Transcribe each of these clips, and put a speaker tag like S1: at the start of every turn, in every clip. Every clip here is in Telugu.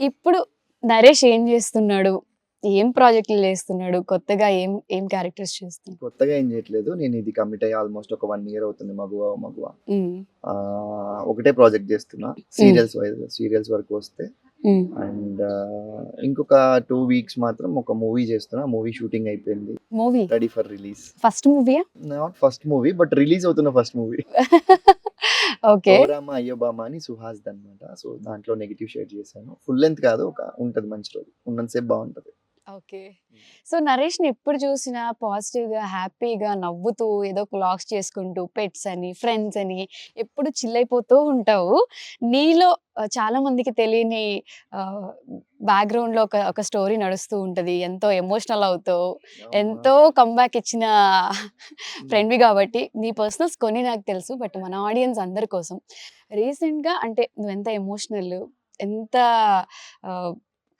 S1: ఇప్పుడు నరేష్ ఏం చేస్తున్నాడు? ఏం ప్రాజెక్టులు చేస్తున్నాడు? కొత్తగా ఏం ఏం క్యారెక్టర్స్ చేస్తున్నాడు?
S2: కొత్తగా ఏం చేయట్లేదు. నేను ఇది కమిట్ అయ్యి ఆల్మోస్ట్ ఒక వన్ ఇయర్ అవుతుంది మగువ మగువ. ఒకటే ప్రాజెక్ట్ చేస్తున్నా. సీరియల్స్ వైజ్ సీరియల్స్ వరకు వస్తే. అండ్ ఇంకొక టూ వీక్స్ మాత్రం ఒక మూవీ చేస్తున్నా. మూవీ షూటింగ్ అయిపోయింది.
S1: Movie?
S2: Ready for release
S1: first మూవీయా?
S2: Not first movie but release అవుతున్న ఫస్ట్ మూవీ
S1: ఓకే.
S2: ఓరామా అయ్యోబామా అని సుహాస్ అనమాట సో దాంట్లో నెగిటివ్ షేర్ చేశాను. ఫుల్ లెంత్ కాదు ఒక ఉంటది మంచి రోజు. ఉన్నంతసేపు బాగుంటది.
S1: ఓకే. సో నరేష్ని ఎప్పుడు చూసినా పాజిటివ్గా హ్యాపీగా నవ్వుతూ ఏదో క్లాక్స్ చేసుకుంటూ పెట్స్ అని ఫ్రెండ్స్ అని ఎప్పుడు చిల్ అయిపోతూ ఉంటావు. నీలో చాలా మందికి తెలియని బ్యాక్గ్రౌండ్లో ఒక ఒక స్టోరీ నడుస్తూ ఉంటది. ఎంతో ఎమోషనల్ అవుతావు. ఎంతో కంబ్యాక్ ఇచ్చిన ఫ్రెండ్వి కాబట్టి నీ పర్సనల్స్ కొన్ని నాకు తెలుసు బట్ మన ఆడియన్స్ అందరి కోసం. రీసెంట్గా అంటే నువ్వు ఎంత ఎమోషనల్ ఎంత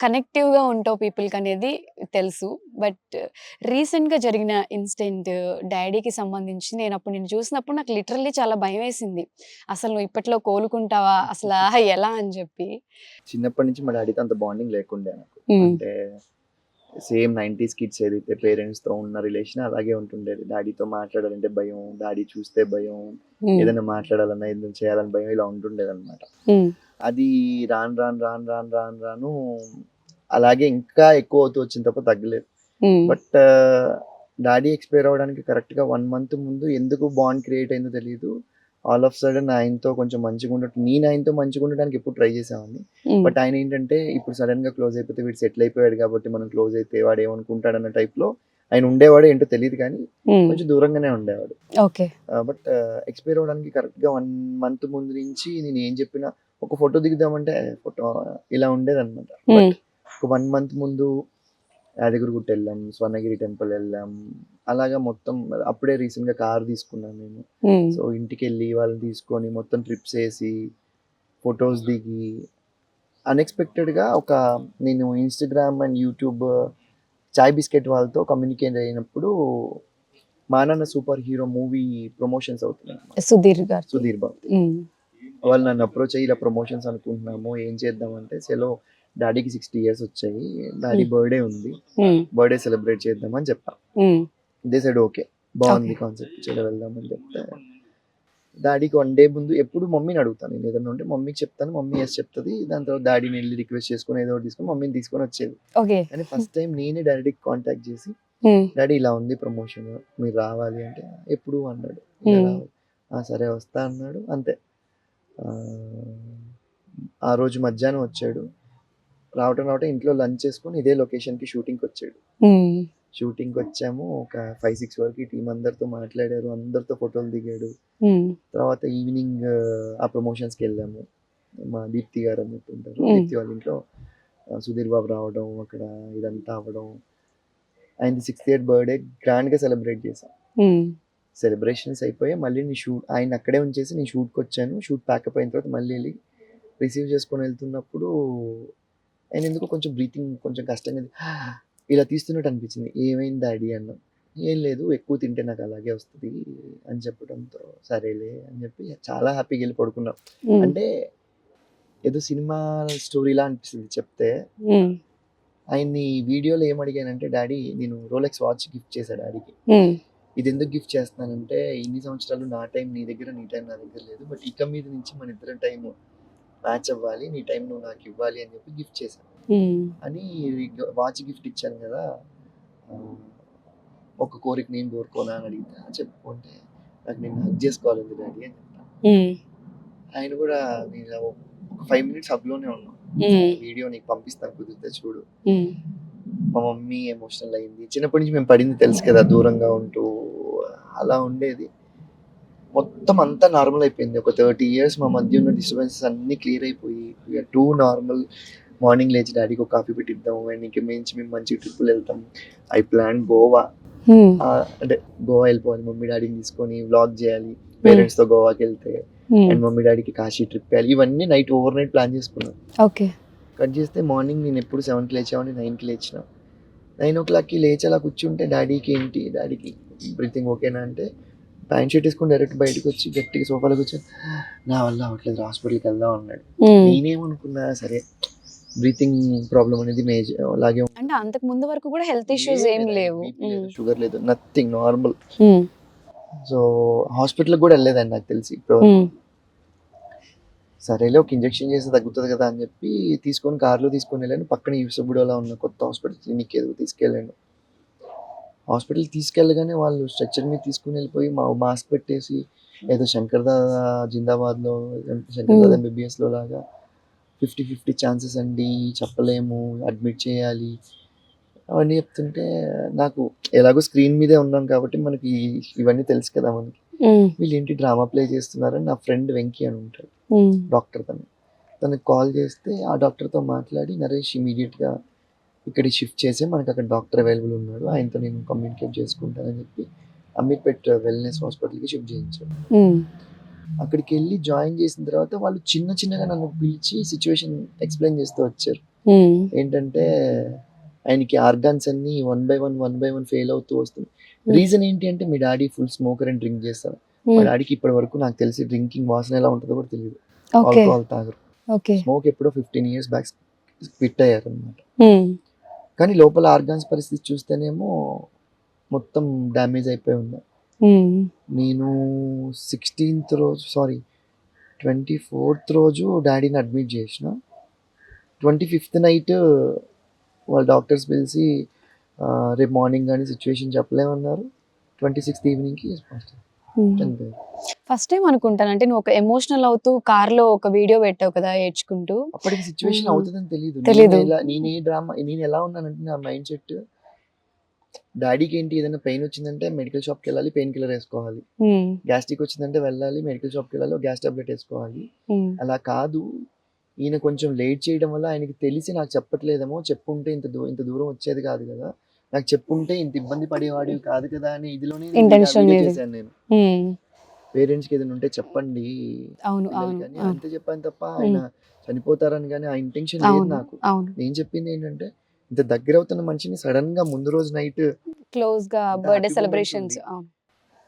S1: కనెక్టివ్గా ఉంటావు పీపుల్కి అనేది తెలుసు. బట్ రీసెంట్గా జరిగిన ఇన్సిడెంట్ డాడీకి సంబంధించి నేను అప్పుడు నేను చూసినప్పుడు నాకు లిటరల్లీ చాలా భయం వేసింది అసలు నువ్వు ఇప్పట్లో కోలుకుంటావా? అసలు? ఎలా? అని చెప్పి.
S2: చిన్నప్పటి నుంచి మా డాడీతో అంత బాండింగ్ లేకుండే నాకు. అంటే సేమ్ నైంటీస్ కిడ్స్ ఏదైతే పేరెంట్స్తో ఉన్న రిలేషన్ అలాగే ఉంటుండేది. డాడీతో మాట్లాడాలంటే భయం డాడీ చూస్తే భయం ఏదైనా మాట్లాడాలన్నా ఏదైనా చేయాలని భయం ఇలా ఉంటుండేది అనమాట అది రాను రాను రాను రాను రాను రాను అలాగే ఇంకా ఎక్కువ అవుతూ వచ్చిన తప్ప తగ్గలేదు. బట్ డాడీ ఎక్స్పైర్ అవ్వడానికి కరెక్ట్గా వన్ మంత్ ముందు ఎందుకు బాండ్ క్రియేట్ అయిందో తెలియదు ఆల్ ఆఫ్ సడన్ ఆయనతో కొంచెం మంచిగా ఉండటం నేను ఆయనతో మంచిగా ఉండడానికి ఎప్పుడు ట్రై చేసామని బట్ ఆయన ఏంటంటే ఇప్పుడు సడన్గా క్లోజ్ అయిపోతే వీడు సెటిల్ అయిపోయాడు కాబట్టి మనం క్లోజ్ అయితే వాడు ఏమనుకుంటాడు అన్న టైప్లో ఆయన ఉండేవాడు ఏంటో తెలియదు కానీ కొంచెం దూరంగానే ఉండేవాడు.
S1: ఓకే.
S2: బట్ ఎక్స్పైర్ అవ్వడానికి కరెక్ట్గా వన్ మంత్ ముందు నుంచి నేను ఏం చెప్పినా ఒక ఫోటో దిగుదామంటే ఫోటో ఇలా ఉండేది అనమాట ఒక వన్ మంత్ ముందు యాదగిరిగుట్ట వెళ్ళాం స్వర్ణగిరి టెంపుల్ వెళ్ళాం. అలాగా మొత్తం అప్పుడే రీసెంట్గా కార్ తీసుకున్నాను నేను సో ఇంటికి వెళ్ళి వాళ్ళని తీసుకొని మొత్తం ట్రిప్స్ వేసి ఫొటోస్ దిగి అన్ఎక్స్పెక్టెడ్గా ఒక నేను Instagram and YouTube Chai Bisket వాళ్ళతో కమ్యూనికేట్ అయినప్పుడు మా నాన్న సూపర్ హీరో మూవీ ప్రమోషన్స్ అవుతున్నాయి
S1: సుధీర్ గారు.
S2: సుధీర్ బాబు. వాళ్ళు నన్ను అప్రోచ్ అయ్యి ఇలా ప్రమోషన్స్ అనుకుంటున్నాము ఏం చేద్దామంటే సెలో డాడీకి సిక్స్టీ ఇయర్స్ వచ్చాయి. Daddy
S1: Hmm.
S2: బర్త్డే ఉంది. బర్త్డే సెలబ్రేట్ చేద్దామని చెప్పా. దే సైడ్ ఓకే బాగుంది. కాన్సెప్ట్ చలో వెళ్దామని చెప్తే డాడీకి వన్ డే ముందు ఎప్పుడు మమ్మీని అడుగుతాను. నేను ఏదైనా ఉంటే మమ్మీకి చెప్తాను. మమ్మీ ఎస్ చెప్తుంది. దాని తర్వాత డాడీని వెళ్ళి రిక్వెస్ట్ చేసుకుని ఏదో ఒకటి తీసుకొని మమ్మీని తీసుకొని వచ్చేది. కానీ ఫస్ట్ టైం నేనే డైరెక్ట్ కాంటాక్ట్ చేసి డాడీ ఇలా ఉంది ప్రమోషన్ మీరు రావాలి అంటే ఎప్పుడు అన్నాడు.
S1: Hmm.
S2: రావాలి. "ఆ, సరే వస్తా అన్నాడు. అంతే. ఆ రోజు మధ్యాహ్నం వచ్చాడు. రావటం రావటం ఇంట్లో లంచ్ చేసుకొని ఇదే లొకేషన్కి షూటింగ్కి వచ్చాడు. షూటింగ్కి వచ్చాము. ఒక ఫైవ్ సిక్స్ వరకు టీం అందరితో మాట్లాడారు. అందరితో ఫోటోలు దిగాడు. తర్వాత ఈవినింగ్ ఆ ప్రమోషన్స్కి వెళ్ళాము. మా దీప్తి గారు అని. దీప్తి వాళ్ళ ఇంట్లో సుధీర్ బాబు రావడం అక్కడ ఇదంతా అవ్వడం. ఆయనది సిక్స్త్ ఇయర్ బర్త్డే గ్రాండ్గా సెలబ్రేట్ చేశాం. సెలబ్రేషన్స్ అయిపోయి మళ్ళీ నేను షూట్ ఆయన అక్కడే ఉంచేసి నేను షూట్కి వచ్చాను. షూట్ ప్యాకప్ అయిన తర్వాత మళ్ళీ వెళ్ళి రిసీవ్ చేసుకొని వెళ్తున్నప్పుడు ఆయన ఎందుకు కొంచెం బ్రీతింగ్ కొంచెం కష్టంగా. ఇలా తీస్తున్నట్టు అనిపించింది. ఏమైంది డాడీ అన్న? ఏం లేదు ఎక్కువ తింటే నాకు అలాగే వస్తుంది అని చెప్పడంతో సరేలే అని చెప్పి చాలా హ్యాపీగా వెళ్ళి పడుకున్నాం. అంటే ఏదో సినిమా స్టోరీలా అనిపిస్తుంది చెప్తే. ఆయన్ని వీడియోలో ఏం అడిగానంటే డాడీ నేను రోలెక్స్ వాచ్ గిఫ్ట్ చేశా డాడీకి. ఇది ఎందుకు గిఫ్ట్ చేస్తున్నానంటే ఇన్ని సంవత్సరాలు నా టైం నీ దగ్గర నీ టైం నా దగ్గర లేదు బట్ ఇక మీద నుంచి మన ఇద్దరం టైం మ్యాచ్ అవ్వాలి నీ టైం నువ్వు నాకు ఇవ్వాలి అని చెప్పి గిఫ్ట్ చేశాను. అని వాచ్ గిఫ్ట్ ఇచ్చాను కదా ఒక కోరిక నేను కోరుకోనా అని అడిగితే "ఆ, చెప్పుకుంటే నాకు నేను హక్ చేసుకోవాలి డాడీ అని చెప్పాను. ఆయన కూడా నేను ఒక ఫైవ్ మినిట్స్ హబ్లోనే ఉన్నాం. వీడియో నీకు పంపిస్తాను కుదిరితే చూడు. మా మమ్మీ ఎమోషనల్ అయింది. చిన్నప్పటి నుంచి మేము పడింది తెలుసు కదా దూరంగా ఉంటూ అలా ఉండేది. మొత్తం అంతా నార్మల్ అయిపోయింది. ఒక థర్టీ ఇయర్స్ మా మధ్య ఉన్న డిస్టర్బెన్సెస్ అన్ని క్లియర్ అయిపోయి టూ నార్మల్ మార్నింగ్ లేచి డాడీకి ఒక కాఫీ పెట్టిద్దాం అండ్ ఇంక మించి మేము మంచి ట్రిప్పులు వెళ్తాం. I plan Goa. అంటే గోవా వెళ్ళిపోవాలి మమ్మీ డాడీని తీసుకొని వ్లాగ్ చేయాలి పేరెంట్స్తో గోవాకి వెళ్తే అండ్ మమ్మీ డాడీకి కాశీ ట్రిప్ వేయాలి ఇవన్నీ నైట్ ఓవర్ నైట్ ప్లాన్ చేసుకున్నాం.
S1: ఓకే.
S2: కట్ చేస్తే మార్నింగ్ నేను ఎప్పుడు సెవెన్కి లేచామని నైన్కి లేచిన. నైన్ ఓ క్లాక్కి లేచి అలా కూర్చుంటే డాడీకి ఏంటి? డాడీకి బ్రీతింగ్ ఓకేనా అంటే ప్యాంట్ షర్ట్ వేసుకొని డైరెక్ట్ బయటకు వచ్చి గట్టిగా సోఫాలో కూర్చొని నా వల్ల అవ్వట్లేదు హాస్పిటల్కి వెళ్దాం అన్నాడు. నేనేమనుకున్నా సరే బ్రీతింగ్ ప్రాబ్లం అనేది మేజర్ అలాగే
S1: అంటే అంతకు ముందు వరకు కూడా హెల్త్ ఇష్యూస్ ఏం లేవు.
S2: షుగర్ లేదు నథింగ్ నార్మల్. సో హాస్పిటల్ కూడా వెళ్ళలేదండి నాకు తెలిసి సరేలే ఒక ఇంజెక్షన్ చేస్తే తగ్గుతుంది కదా అని చెప్పి తీసుకొని కార్లో తీసుకొని వెళ్ళాను. పక్కన యూసఫ్గూడలో ఉన్న కొత్త హాస్పిటల్ క్లినిక్ ఏదో తీసుకెళ్ళాను. హాస్పిటల్ తీసుకెళ్ళగానే వాళ్ళు స్ట్రక్చర్ మీద తీసుకుని వెళ్ళిపోయి మా మాస్క్ పెట్టేసి ఏదో శంకర్ దాదా జిందాబాద్లో శంకర్ దాదా ఎంబీబీఎస్లో లాగా ఫిఫ్టీ ఫిఫ్టీ ఛాన్సెస్ అండి చెప్పలేము అడ్మిట్ చేయాలి. అవన్నీ చెప్తుంటే నాకు ఎలాగో స్క్రీన్ మీదే ఉన్నాం కాబట్టి మనకి ఇవన్నీ తెలుసు కదా మనకి. వీళ్ళు ఏంటి డ్రామా ప్లే చేస్తున్నారని నా ఫ్రెండ్ వెంకీ అని ఉంటాడు. డాక్టర్ తను. తనకి కాల్ చేస్తే ఆ డాక్టర్తో మాట్లాడి నరేష్ ఇమీడియట్గా ఇక్కడికి షిఫ్ట్ చేసి మనకి అక్కడ డాక్టర్ అవైలబుల్ ఉన్నాడు. ఆయనతో నేను కమ్యూనికేట్ చేసుకుంటానని చెప్పి అమీర్పేట్ వెల్నెస్ హాస్పిటల్కి షిఫ్ట్ చేయించాడు. అక్కడికి వెళ్ళి జాయిన్ చేసిన తర్వాత వాళ్ళు చిన్న చిన్నగా నన్ను పిలిచి సిచ్యువేషన్ ఎక్స్ప్లెయిన్ చేస్తూ వచ్చారు. ఏంటంటే ఆయనకి ఆర్గాన్స్ అన్ని one by one one by one fail అవుతూ వస్తుంది. రీజన్ ఏంటి అంటే మీ daddy full smoker and drink చేస్తారు. మా డాడీకి ఇప్పటి వరకు నాకు తెలిసి డ్రింకింగ్ వాసన ఎలా ఉంటుందో కూడా తెలియదు. ఆల్కహాల్ తాగరు. స్మోక్ ఎప్పుడో ఫిఫ్టీన్ ఇయర్స్ బ్యాక్ క్విట్ అయ్యారు అనమాట కానీ లోపల ఆర్గాన్స్ పరిస్థితి చూస్తేనేమో మొత్తం డ్యామేజ్ అయిపోయి ఉంది. నేను సిక్స్టీన్త్ రోజు సారీ ట్వంటీ ఫోర్త్ రోజు డాడీని అడ్మిట్ చేసిన. ట్వంటీ ఫిఫ్త్ నైట్ వాళ్ళ డాక్టర్స్ పిలిచి రేపు మార్నింగ్ కానీ సిచ్యువేషన్ చెప్పలేమన్నారు. ట్వంటీ సిక్స్త్ ఈవినింగ్కి
S1: ఫస్ట్ టైం అనుకుంటాను. అంటే నువ్వు ఒక ఎమోషనల్ అవుతూ కార్లో ఒక వీడియో పెట్టావు కదా ఏడ్చుకుంటూ.
S2: అప్పటికి సిచ్యువేషన్
S1: మ్మ్.
S2: అవుతుందని తెలియదు
S1: తెలీదు.
S2: నేను ఎలా- నేను ఏ డ్రామా నేను ఎలా ఉన్నానంటే నా మైండ్ సెట్ డాడీకి ఏంటి ఏదైనా పెయిన్ వచ్చిందంటే మెడికల్ షాప్కి వెళ్ళాలి పెయిన్ కిల్లర్ వేసుకోవాలి. గ్యాస్ట్రిక్ వచ్చిందంటే వెళ్ళాలి మెడికల్ షాప్కి వెళ్ళాలి గ్యాస్ టాబ్లెట్ వేసుకోవాలి. అలా కాదు. ఈయన కొంచెం లేట్ చేయడం వల్ల ఆయనకి తెలిసి నాకు చెప్పట్లేదేమో చెప్పుంటే ఇంత దూ ఇంత దూరం వచ్చేది కాదు కదా. నాకు చెప్పుంటే ఇంత ఇబ్బంది పడేవాడు కాదు కదా అని ఇదిలోనే
S1: లేదు.
S2: చేశాను నేను. పేరెంట్స్కి ఏదైనా ఉంటే చెప్పండి.
S1: అవును అవును,
S2: అంతే చెప్పాను తప్ప ఆయన చనిపోతారని కానీ ఆ ఇంటెన్షన్ లేదు నాకు. నేను చెప్పింది ఏంటంటే ఇంత దగ్గర అవుతున్న మనిషిని సడన్గా ముందు రోజు నైట్ క్లోజ్గా
S1: బర్త్డే సెలబ్రేషన్స్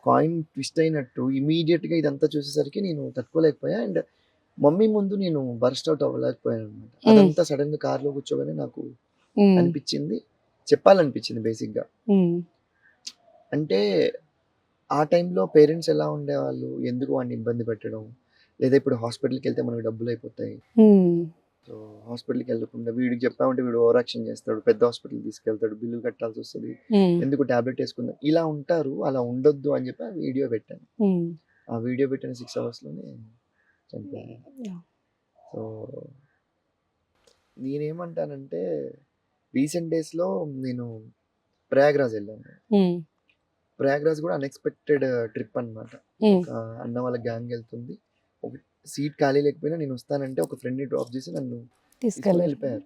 S2: కాయిన్ ట్విస్ట్ అయినట్టు ఇమీడియట్గా ఇదంతా చూసేసరికి నేను తట్టుకోలేకపోయా అండ్ మమ్మీ ముందు నేను బర్స్ట్ అవుట్ అవ్వలేకపోయాను అనమాట అదంతా సడన్గా కార్లో కూర్చోగానే నాకు అనిపించింది. చెప్పాలనిపించింది బేసిక్గా అంటే ఆ టైంలో పేరెంట్స్ ఎలా ఉండేవాళ్ళు? ఎందుకు వాడిని ఇబ్బంది పెట్టడం? లేదా ఇప్పుడు హాస్పిటల్కి వెళ్తే మనకు డబ్బులు అయిపోతాయి. సో హాస్పిటల్కి వెళ్ళకుండా వీడికి చెప్పామంటే వీడు ఓవర్ యాక్షన్ చేస్తాడు పెద్ద హాస్పిటల్ తీసుకెళ్తాడు బిల్లు కట్టాల్సి వస్తుంది. ఎందుకు టాబ్లెట్ వేసుకుందాం? ఇలా ఉంటారు అలా ఉండొద్దు అని చెప్పి ఆ వీడియో పెట్టాను. ఆ వీడియో పెట్టిన సిక్స్ అవర్స్లోనే చనిపోయాను. సో నేనేమంటానంటే రీసెంట్ డేస్లో నేను ప్రయాగ్రాజ్ వెళ్ళాను. ప్రయాగ్రాజ్ కూడా అన్ఎక్స్పెక్టెడ్ ట్రిప్ అన్నమాట. ఒక అన్న వాళ్ళ గ్యాంగ్ వెళ్తుంది. ఒక సీట్ ఖాళీ లేకపోయినా నేను వస్తానంటే ఒక ఫ్రెండ్ని డ్రాప్ చేసి నన్ను తీసుకొని
S1: తీసుకెళ్ళాలి.
S2: వెళ్ళిపోయారు.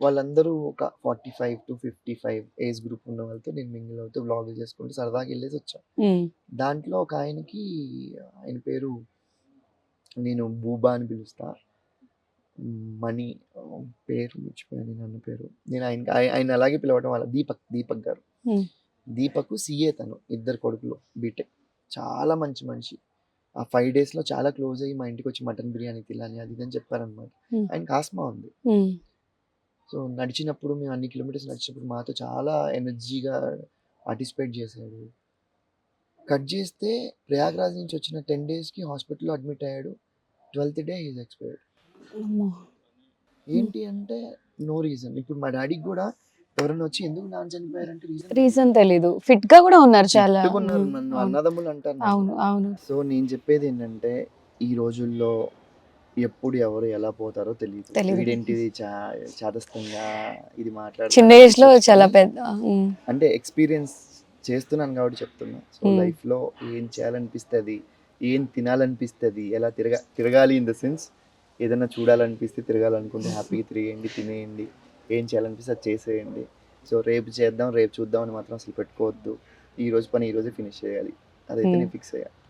S2: వాళ్ళందరూ ఒక forty five to fifty five age group ఉన్న వాళ్ళతో నేను మింగిల్ అవుతూ వ్లాగులు చేసుకుంటూ సరదాగా వెళ్ళేసి వచ్చాను దాంట్లో ఒక ఆయనకి ఆయన పేరు నేను బూబా అని పిలుస్తా. మణి పేరు మర్చిపోయాను నేను అన్న పేరు. నేను ఆయన ఆయ- ఆయన అలాగే పిలవడం వల్ల దీపక్ దీపక్ గారు. దీపక్ సిఏ తను ఇద్దరు కొడుకులు బీటెక్. చాలా మంచి మనిషి. ఆ ఫైవ్ డేస్లో చాలా క్లోజ్ అయ్యి మా ఇంటికి వచ్చి మటన్ బిర్యానీ తినాలి అది ఇది అని చెప్పారనమాట. ఆయనకి ఆస్మా ఉంది. సో నడిచినప్పుడు మేము అన్ని కిలోమీటర్స్ నడిచినప్పుడు మాతో చాలా ఎనర్జీగా పార్టిసిపేట్ చేశాడు. కట్ చేస్తే ప్రయాగ్రాజ్ నుంచి వచ్చిన టెన్ డేస్కి హాస్పిటల్లో అడ్మిట్ అయ్యాడు. Twelfth day is expired. ఏంటి అంటే నో రీజన్ ఇప్పుడు మా డాడీకి కూడా ఎవరైనా వచ్చి ఎందుకు నాన్న చనిపోయారంటే రీజన్
S1: రీజన్ తెలీదు. ఫిట్గా కూడా ఉన్నారు చాలా.
S2: నన్ను. అన్నదమ్ములు అంటారు.
S1: అవును అవును.
S2: సో నేను చెప్పేది ఏంటంటే ఈ రోజుల్లో ఎప్పుడు ఎవరు ఎలా పోతారో తెలియదు. వీడేంటిది చాదస్తంగా ఇది మాట్లాడు
S1: చిన్న ఏజ్లో చాలా పెద్ద
S2: అంటే ఎక్స్పీరియన్స్ చేస్తున్నాను కాబట్టి చెప్తున్నా. సో. లైఫ్లో ఏం చేయాలనిపిస్తుంది ఏం తినాలనిపిస్తుంది ఎలా తిరగ తిరగాలి ఇన్ ద సెన్స్ ఏదైనా చూడాలనిపిస్తే తిరగాలనుకుంటే హ్యాపీగా తిరిగేయండి తినేయండి. ఏం చేయాలనిపిస్తే అది చేసేయండి. సో రేపు చేద్దాం రేపు చూద్దాం అని మాత్రం అసలు పెట్టుకోవద్దు. ఈ రోజు పని ఈ రోజే ఫినిష్ చేయాలి. అదైతే
S1: Hmm.
S2: నేను ఫిక్స్ అయ్యా.